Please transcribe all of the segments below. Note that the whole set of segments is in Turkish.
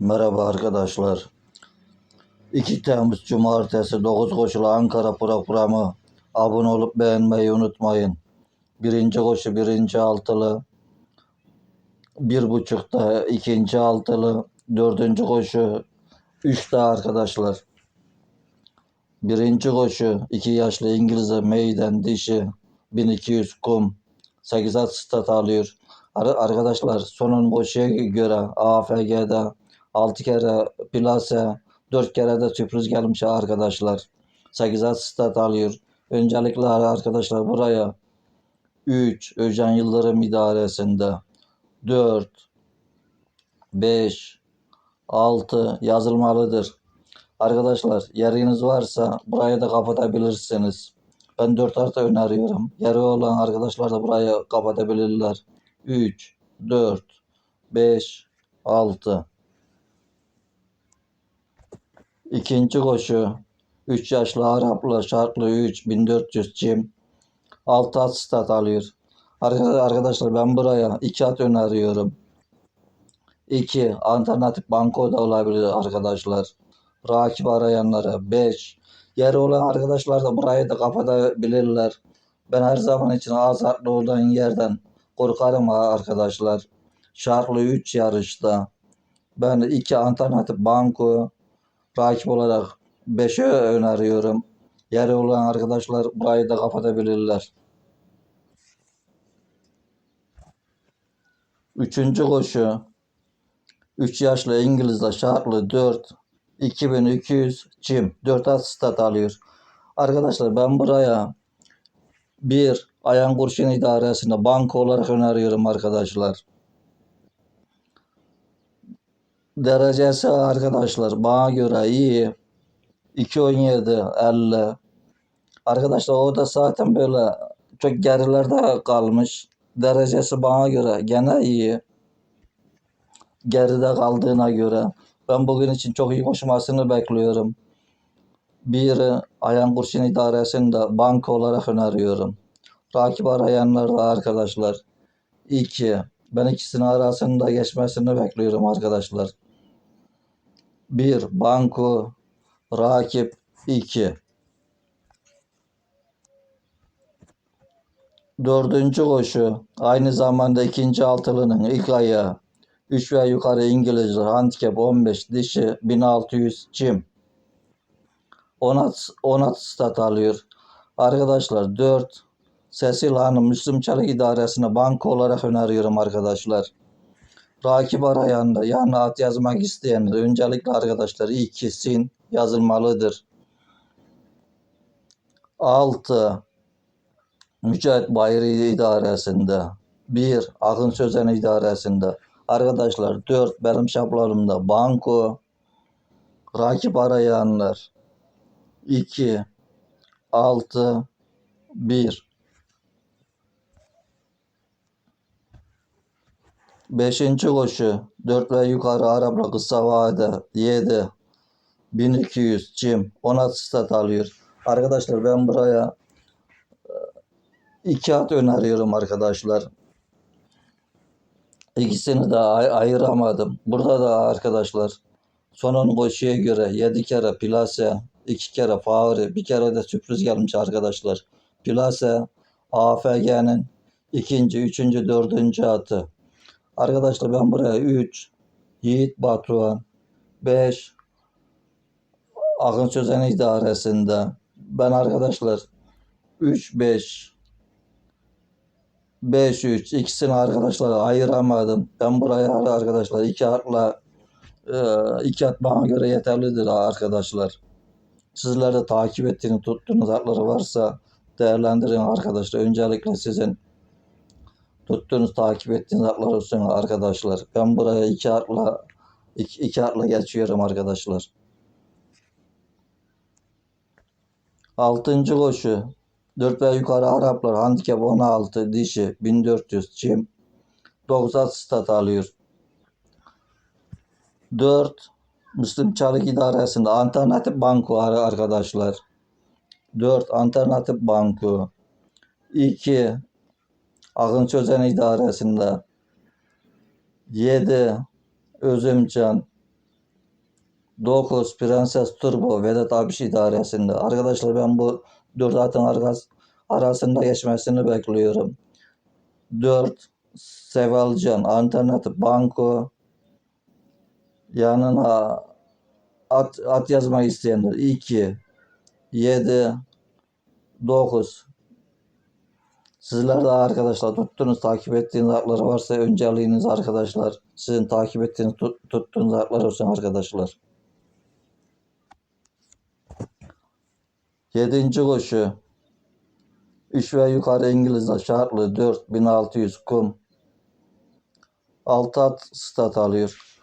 Merhaba arkadaşlar. 2 Temmuz Cumartesi 9 koşulu Ankara programı abone olup beğenmeyi unutmayın. Birinci koşu birinci altılı. Bir buçukta ikinci altılı. Dördüncü koşu üçte arkadaşlar. Birinci koşu 2 yaşlı İngiliz'e meydan dişi 1200 kum 8 at stat alıyor. Ar- Arkadaşlar sonun koşuya göre AFG'de 6 kere plase 4 kere de sürpriz gelmiş arkadaşlar. 8 at stat alıyor. Öncelikle arkadaşlar buraya 3 Öcan Yıldırım idaresinde 4 5 6 yazılmalıdır. Arkadaşlar yeriniz varsa burayı da kapatabilirsiniz. Ben 4 artı öneriyorum. Yeri olan arkadaşlar da burayı kapatabilirler. 3, 4, 5, 6. İkinci koşu 3 yaşlı Araplı şartlı 3 1400 çim 6 at stat alıyor. Arka- Arkadaşlar ben buraya 2 at öneriyorum. 2 alternatif banko da olabilir arkadaşlar. Rakip arayanlara 5. Yeri olan arkadaşlar da burayı da kapatabilirler. Ben her zaman için azarlı olan yerden korkarım arkadaşlar. Şartlı 3 yarışta. Ben 2 alternatif banko rakip olarak 5'e öneriyorum. Yeri olan arkadaşlar burayı da kapatabilirler. Üçüncü koşu 3 yaşlı İngiliz'de şartlı 4 2200 çim 4 at stat alıyor. Arkadaşlar ben buraya bir Ayan Kurşun idaresinde banka olarak öneriyorum arkadaşlar. Derecesi arkadaşlar bana göre iyi. 217 50. Arkadaşlar o da zaten böyle çok gerilerde kalmış. Derecesi bana göre gene iyi. Geride kaldığına göre. Ben bugün için çok iyi koşmasını bekliyorum. Bir Ayan Kurşun idaresinde banka olarak öneriyorum. Rakip arayanlar da arkadaşlar. 2. Ben ikisini arasında geçmesini bekliyorum arkadaşlar. 1. Banko rakip 2. Dördüncü koşu aynı zamanda ikinci altılının ilk ayağı 3 ve yukarı İngilizler handikap 15 dişi 1600 çim 10 at, 10 at stat alıyor. Arkadaşlar 4 Sesil Hanım Müslüm Çalık İdaresi'ne banka olarak öneriyorum arkadaşlar. Rakip arayanda yani at yazmak isteyenler öncelikle arkadaşlar ikisin yazılmalıdır. 6 Mücahit Bayri İdaresi'nde. 1 Akın Sözen İdaresi'nde. Arkadaşlar 4 benim şaplarımda banko. Rakip arayanlar 2 6 1 Beşinci koşu 4 ve yukarı Arapla kısa vade 7 1200 çim 10 at stat alıyor. Arkadaşlar ben buraya 2 at öneriyorum arkadaşlar. İkisini de ay- ayıramadım. Burada da arkadaşlar son koşuya göre 7 kere plase, 2 kere favori, bir kere de sürpriz gelmiş arkadaşlar. Plase AFG'nin ikinci, üçüncü, dördüncü atı. Arkadaşlar ben buraya 3 Yiğit Batuhan 5 Akın Sözen idaresinde ben arkadaşlar 3 5 5 3 ikisini arkadaşlar ayıramadım. Ben buraya arkadaşlar iki atla e, iki at bana göre yeterlidir arkadaşlar. Sizler de takip ettiğiniz tuttuğunuz atları varsa değerlendirin arkadaşlar. Öncelikle sizin tuttuğunuz takip ettiğiniz atlar olsun arkadaşlar. Ben buraya iki atla iki, iki atla geçiyorum arkadaşlar. Altıncı koşu 4 ve yukarı Araplar handikap 16 dişi 1400 çim 9 at stat alıyor. 4 Müslüm Çalık İdaresi'nde alternatif banko ar- arkadaşlar. 4 alternatif banko. 2 Akın Sözen İdaresi'nde 7 Özümcan 9 Prenses Turbo Vedat Abiş idaresinde. Arkadaşlar ben bu dört atın arkas- arasında geçmesini bekliyorum. 4 Sevalcan Alternatif Banko yanına at, at yazmak isteyenler 2 7 9 Sizler de arkadaşlar tuttuğunuz, takip ettiğiniz hakları varsa önceliğiniz arkadaşlar. Sizin takip ettiğiniz, tut- tuttuğunuz haklar olsun arkadaşlar. Yedinci koşu. 3 ve yukarı İngiliz'de şartlı 4600 kum. 6 at stat alıyor.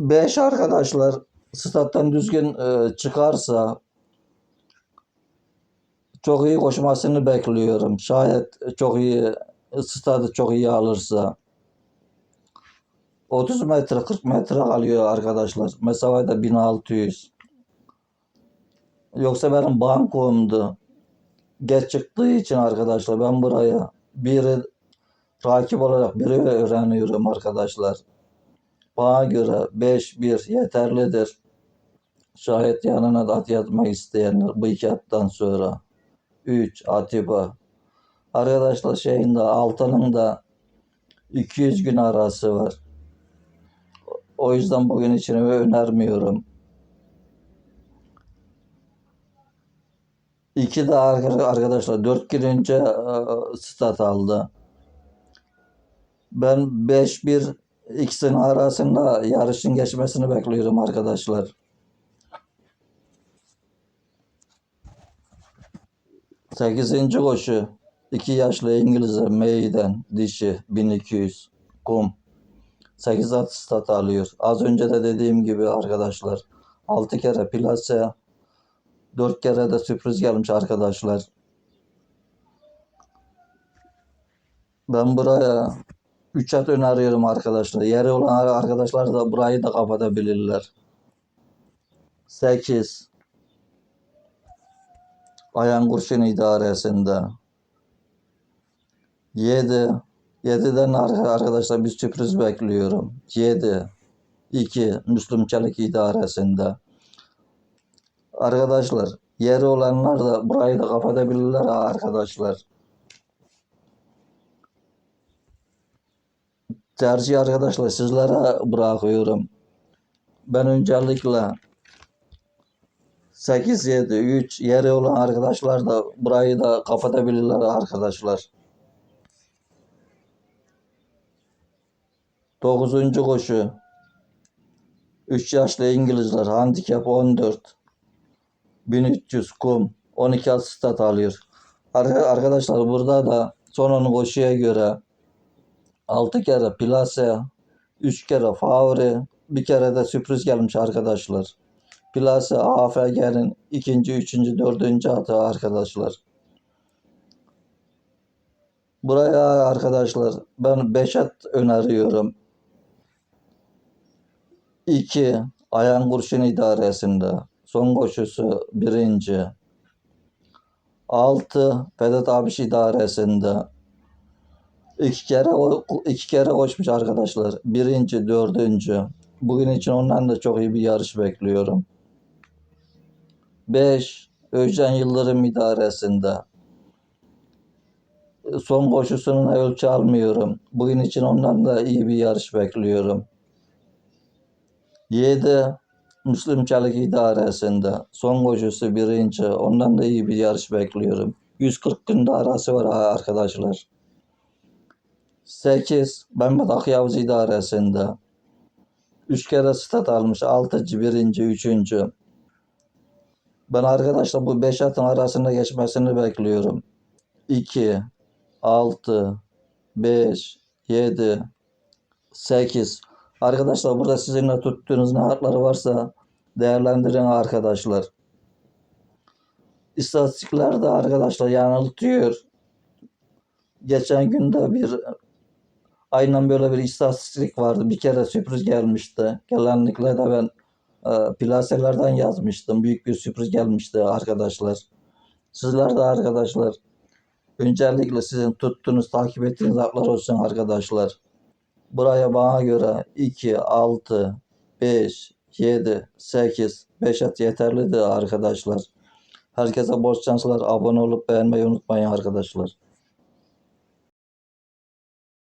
5 arkadaşlar stat'tan düzgün e, çıkarsa çok iyi koşmasını bekliyorum. Şayet çok iyi stadı çok iyi alırsa 30 metre 40 metre kalıyor arkadaşlar. Mesafede da 1600. Yoksa benim bankomdu. Geç çıktığı için arkadaşlar ben buraya biri rakip olarak biri öğreniyorum arkadaşlar. Bana göre 5-1 yeterlidir. Şayet yanına da at yazmak isteyenler bu iki attan sonra. 3 Atiba. Arkadaşlar şeyin de altının da 200 gün arası var. O yüzden bugün için önermiyorum. İki de arka- arkadaşlar 4 gün önce e, stat aldı. Ben 5-1 ikisinin arasında yarışın geçmesini bekliyorum arkadaşlar. Sekizinci koşu. 2 yaşlı İngiliz'e meydan dişi 1200 kum. 8 at stat alıyor. Az önce de dediğim gibi arkadaşlar 6 kere plase 4 kere de sürpriz gelmiş arkadaşlar. Ben buraya 3 at öneriyorum arkadaşlar. Yeri olan arkadaşlar da burayı da kapatabilirler. 8 Ayan Kurşun idaresinde. 7 7'den ar- arkadaşlar bir sürpriz bekliyorum. 7 2 Müslüm Çelik idaresinde. Arkadaşlar yeri olanlar da burayı da kapatabilirler arkadaşlar. Tercih arkadaşlar sizlere bırakıyorum. Ben öncelikle 8 7 3 yeri olan arkadaşlar da burayı da kapatabilirler arkadaşlar. 9. koşu 3 yaşlı İngilizler handikap 14 1300 kum 12 at stat alıyor. Ar- Arkadaşlar burada da son 10 koşuya göre 6 kere plase 3 kere favori bir kere de sürpriz gelmiş arkadaşlar. Plase AFG'nin ikinci, üçüncü, dördüncü atı arkadaşlar. Buraya arkadaşlar ben 5 at öneriyorum. 2 Ayan Kurşun idaresinde. Son koşusu birinci. 6 Vedat Abiş idaresinde. İki kere iki kere koşmuş arkadaşlar. Birinci, dördüncü. Bugün için ondan da çok iyi bir yarış bekliyorum. 5 Özcan Yıldırım idaresinde. Son koşusunun ölçü almıyorum. Bugün için ondan da iyi bir yarış bekliyorum. 7 Müslüm Çelik idaresinde. Son koşusu birinci. Ondan da iyi bir yarış bekliyorum. 140 günde arası var arkadaşlar. 8 Mehmet Akyavuz idaresinde. 3 kere stat almış. 6. birinci, üçüncü. Ben arkadaşlar bu 5 atın arasında geçmesini bekliyorum. 2 6 5 7 8 Arkadaşlar burada sizinle tuttuğunuz ne hakları varsa değerlendirin arkadaşlar. İstatistikler de arkadaşlar yanıltıyor. Geçen günde bir aynen böyle bir istatistik vardı. Bir kere sürpriz gelmişti. Genellikle de ben plaselerden yazmıştım. Büyük bir sürpriz gelmişti arkadaşlar. Sizler de arkadaşlar öncelikle sizin tuttuğunuz, takip ettiğiniz haklar olsun arkadaşlar. Buraya bana göre 2, 6, 5, 7, 8, 5 at yeterlidir arkadaşlar. Herkese bol şanslar. Abone olup beğenmeyi unutmayın arkadaşlar.